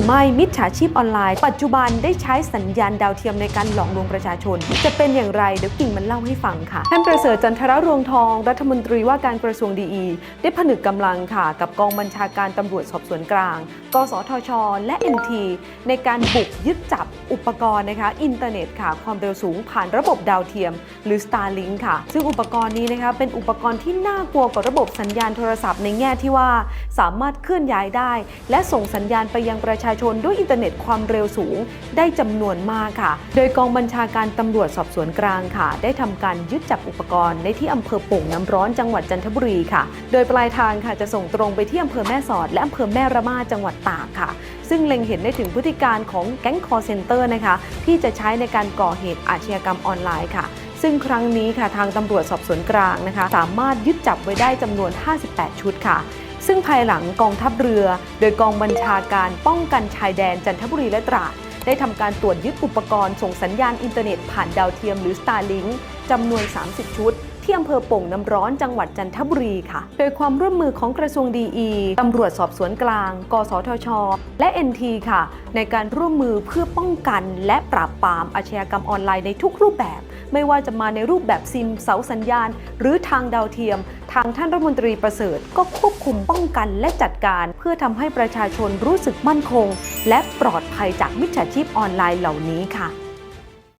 รือไม่มิจฉาชีพออนไลน์ ปัจจุบันได้ใช้สัญญาณดาวเทียมในการหลอกลวงประชาชน จะเป็นอย่างไรเดี๋ยวกิ่งมันเล่าให้ฟังค่ะท่านประเสริฐจันทรรวงทอง รัฐมนตรีว่าการกระทรวงดีอีได้ผนึกกำลังค่ะ กับกองบัญชาการตำรวจสอบสวนกลาง กสทช และ NT ในการบุกยึดจับอุปกรณ์นะคะ อินเทอร์เน็ตค่ะ ความเร็วสูงผ่านระบบดาวเทียม หรือ Starlink ค่ะ ซึ่งอุปกรณ์นี้นะคะเป็นอุปกรณ์ที่น่ากลัวกว่าระบบสัญญาณโทรศัพท์ในแง่ที่ว่า สามารถเคลื่อนย้ายได้ และส่งสัญญาณไปยังประชาชนด้วยอินเทอร์เน็ตความเร็วสูง ได้จำนวนมากค่ะ โดยกองบัญชาการตำรวจสอบสวนกลางค่ะ ได้ทำการยึดจับอุปกรณ์ในที่อำเภอโป่งน้ำร้อนจังหวัดจันทบุรีค่ะ โดยปลายทางค่ะจะส่งตรงไปที่อำเภอแม่สอด และอำเภอแม่ระมาจังหวัดตากค่ะ ซึ่งเล็งเห็นได้ถึงพฤติการของแก๊งคอร์เซนเตอร์นะคะ ที่จะใช้ในการก่อเหตุอาชญากรรมออนไลน์ค่ะซึ่งครั้งนี้ค่ะทางตำรวจสอบสวนกลางนะคะ สามารถยึดจับไว้ได้จำนวน 58 ชุดค่ะ ซึ่งภายหลังกองทัพเรือ โดยกองบัญชาการป้องกันชายแดนจันทบุรีและตราดได้ทำการตรวจยึดอุปกรณ์ส่งสัญญาณอินเทอร์เน็ตผ่านดาวเทียมหรือ Starlink จำนวน 30 ชุด ที่อำเภอโป่งน้ำร้อนจังหวัดจันทบุรีค่ะ โดยความร่วมมือของกระทรวงดีอีตำรวจสอบสวนกลาง กสทช และ NT ค่ะ ในการร่วมมือเพื่อป้องกัน และปราบปรามอาชญากรรมออนไลน์ในทุกรูปแบบ ไม่ว่าจะมาในรูปแบบซิมเสาสัญญาณ หรือทางดาวเทียม ทางท่านรัฐมนตรีประเสริฐ ก็ควบคุมป้องกันและจัดการ เพื่อทำให้ประชาชนรู้สึกมั่นคง และปลอดภัยจากมิจฉาชีพออนไลน์เหล่านี้ค่ะ